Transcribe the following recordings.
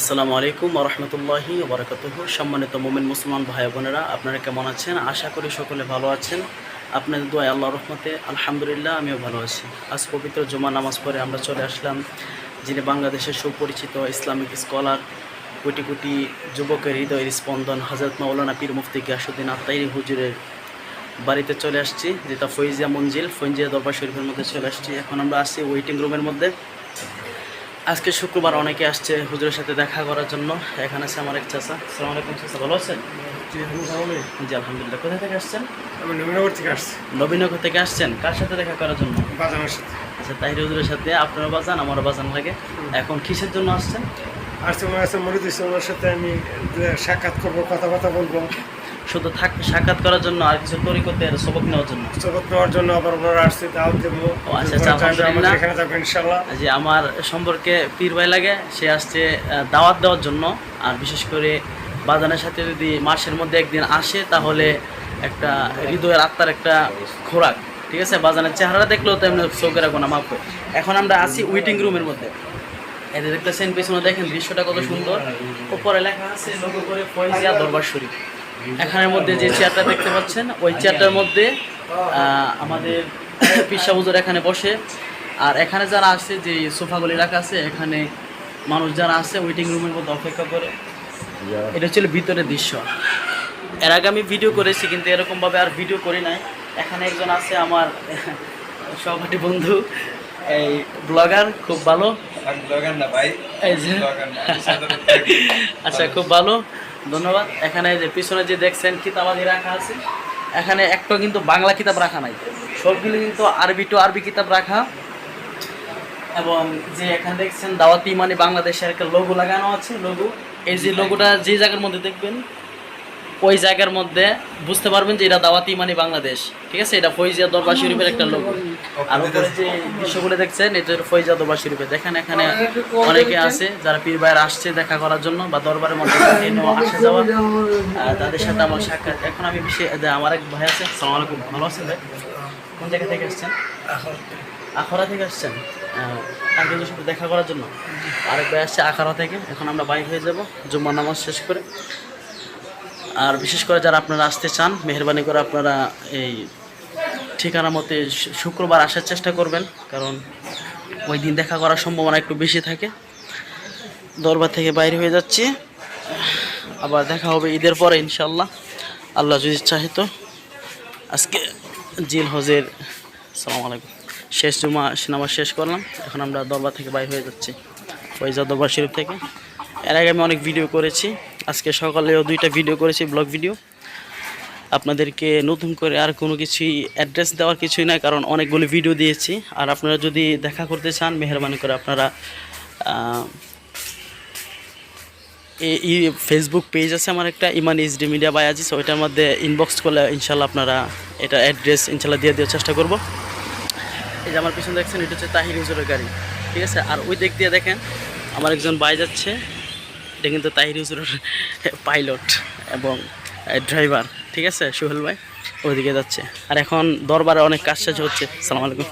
আসসালামু আলাইকুম রহমতুল্লাহি বরকতুহ। সম্মানিত মোমিন মুসলমান ভাই বোনেরা, আপনারা কেমন আছেন? আশা করি সকলে ভালো আছেন। আপনাদের দোয়া আল্লাহ রহমতে আলহামদুলিল্লাহ, আমিও ভালো আছি। আজ পবিত্র জুমা নামাজ পড়ে আমরা চলে আসলাম, যিনি বাংলাদেশের সুপরিচিত ইসলামিক স্কলার, কোটি কোটি যুবকের হৃদয়ের স্পন্দন হজরত মাওলানা পীর মুফতি গিয়াসুদ্দিন আত্মাইরি হুজুরের বাড়িতে চলে আসছি, যেটা ফৈজিয়া মঞ্জিল, ফৈজিয়া দরবার শরীফের মধ্যে চলে আসছি। এখন আমরা আসছি ওয়েটিং রুমের মধ্যে। আজকে শুক্রবার অনেকে আসছে হুজুরের সাথে দেখা করার জন্য। এখানে আছে আমার এক চাচা। সালাম আলাইকুম চাচা ভালো আছেন? জি আলহামদুলিল্লাহ। কোথা থেকে আসছেন? আমি নবীনগর থেকে আসছি। নবীনগর থেকে আসছেন? কার সাথে দেখা করার জন্য? বাজানোর সাথে। আচ্ছা তাহির হুজুরের সাথে। আপনারও বাজান আমারও বাজান লাগে। এখন কিসের জন্য আসছেন? আসছে মনে আছে মরিদ ইসলামের সাথে আমি সাক্ষাৎ করব কথাবার্তা বলব। শুধু থাক সাক্ষাৎ করার জন্য আর কিছু তরিকতের সবক নেওয়ার জন্য। জগৎ নেওয়ার জন্য আবার ওনারা আসছে দাওয়াত দেবো। আচ্ছা, আচ্ছা, ইনশাল্লাহ যে আমার সম্পর্কে পীর ভাই লাগে সে আসছে দাওয়াত দেওয়ার জন্য। আর বিশেষ করে বাজানের সাথে যদি মাসের মধ্যে একদিন আসে তাহলে একটা হৃদয়ের আত্মার একটা খোরাক ঠিক আছে? বাজানের চেহারা দেখলেও তো এমনি চোখের কোনো মাপ। এখন আমরা আছি ওয়েটিং রুমের মধ্যে। এতে দেখতেছেন পেছনে দেখেন দৃশ্যটা কত সুন্দর। উপরে লেখা আছে লোগো করে ফয়েজিয়া দরবার শরীফ। এখানের মধ্যে যে চেয়ারটা দেখতে পাচ্ছেন ওই চেয়ারটার মধ্যে আহ, আমাদের পিসা হুজুর এখানে বসে। আর এখানে যারা আছে যে সোফাগুলি রাখা আছে এখানে মানুষ যারা আছে ওয়েটিং রুমের মধ্যে অপেক্ষা করে। এটা হচ্ছিল ভিতরের দৃশ্য। এর আগে আমি ভিডিও করেছি কিন্তু এরকমভাবে আর ভিডিও করি নাই। এখানে একজন আছে আমার সহপাঠী বন্ধু এই ব্লগার খুব ভালো। আচ্ছা খুব ভালো। ধন্যবাদ। এখানে যে পিছনে যে দেখছেন কিতাবাদি রাখা আছে, এখানে একটা কিন্তু বাংলা কিতাব রাখা নাই। সবগুলো কিন্তু আরবি টু আরবি কিতাব রাখা। এবং যে এখানে দেখছেন দাওয়াতি মানে বাংলাদেশের একটা লোগো লাগানো আছে লোগো এই যে লোগোটা যে জায়গার মধ্যে দেখবেন ওই জায়গার মধ্যে বুঝতে পারবেন যে এটা দাওয়াতি মানে বাংলাদেশ। ঠিক আছে? এটা ফৈজিয়া দরবার শরীফের একটা লোক আর উপরে যে দৃশ্যগুলো দেখছেন এটা ফৈজিয়া দরবার শরীফে দেখেন এখানে অনেকে আছে যারা পীর ভাইয়ের আসছে দেখা করার জন্য বা দরবারের মধ্যে আসা যাওয়া। তাদের সাথে আমার সাক্ষাৎ। এখন আমি বিশেষ আমার এক ভাই আছে সালাম আলাইকুম। ভালো আছেন ভাই? কোন জায়গা থেকে আসছেন? আখড়া থেকে আসছেন? আঙ্কেলের সাথে দেখা করার জন্য। আরেক ভাই আসছে আখাড়া থেকে। এখন আমরা বাইক হয়ে যাব। জুম্মার নামাজ শেষ করে। আর বিশেষ করে যারা আপনারা আসতে চান, মেহরবানি করে আপনারা এই ঠিকানা মতে শুক্রবার আসার চেষ্টা করবেন, কারণ ওই দিন দেখা করার সম্ভাবনা একটু বেশি থাকে। দরবার থেকে বাইরে হয়ে যাচ্ছি। আবার দেখা হবে ঈদের পরে ইনশাল্লাহ আল্লাহ যদি চাহে তো। আজকে জিল হজের, সালাম আলাইকুম। শেষ জুমা সিনেমা শেষ করলাম, এখন আমরা দরবার থেকে বাইর হয়ে যাচ্ছি। ওইজা দরবার শরীফ থেকে। এর আগে আমি অনেক ভিডিও করেছি। আজকে সকালেও দুইটা ভিডিও করেছি ব্লগ ভিডিও আপনাদেরকে নতুন করে আর কোনো কিছুই অ্যাড্রেস দেওয়ার কিছুই নাই, কারণ অনেকগুলো ভিডিও দিয়েছি। আর আপনারা যদি দেখা করতে চান, মেহরবানি করে আপনারা এই ফেসবুক পেজ আছে আমার একটা, Iman HD media by Aziz ওইটার মধ্যে ইনবক্স করলে ইনশাল্লাহ আপনারা এটা অ্যাড্রেস ইনশাল্লাহ দিয়ে দেওয়ার চেষ্টা করব। এই যে আমার পিছনে দেখছেন, এটা হচ্ছে তাহির হুজুরের গাড়ি, ঠিক আছে? আর ওই দিক দিয়ে দেখেন, আমার একজন বাই যাচ্ছে এটা কিন্তু তাহির হুজুরের পাইলট এবং ড্রাইভার ঠিক আছে সোহেল ভাই? ওইদিকে যাচ্ছে। আর এখন দরবারে অনেক কাজ সাজ হচ্ছে। সালাম আলাইকুম।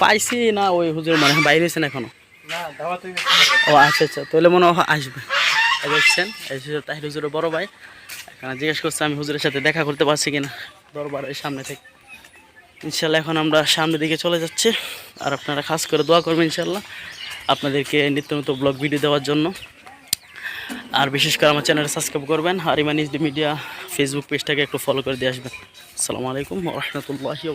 পাইছি না ওই হুজুর মানে বাইরে হয়েছেন না দাওয়াতে ও আচ্ছা আচ্ছা। তাহলে মনে হয় আসবে। দেখছেন তাহির হুজুরের বড় ভাই। এখানে জিজ্ঞেস করছে আমি হুজুরের সাথে দেখা করতে পারছি কিনা দরবারের সামনে থেকে। ইনশাল্লাহ এখন আমরা সামনের দিকে চলে যাচ্ছি। আর আপনারা খাস করে দোয়া করবেন ইনশাল্লাহ আপনাদেরকে নিত্য নতুন ব্লগ ভিডিও দেওয়ার জন্য। আর বিশেষ করে আমার চ্যানেল সাবস্ক্রাইব করবেন। আর ইমান মিডিয়া ফেসবুক পেজটাকে একটু ফলো করে দিয়ে আসবেন। আসসালামু আলাইকুম রহমতুল্লাহি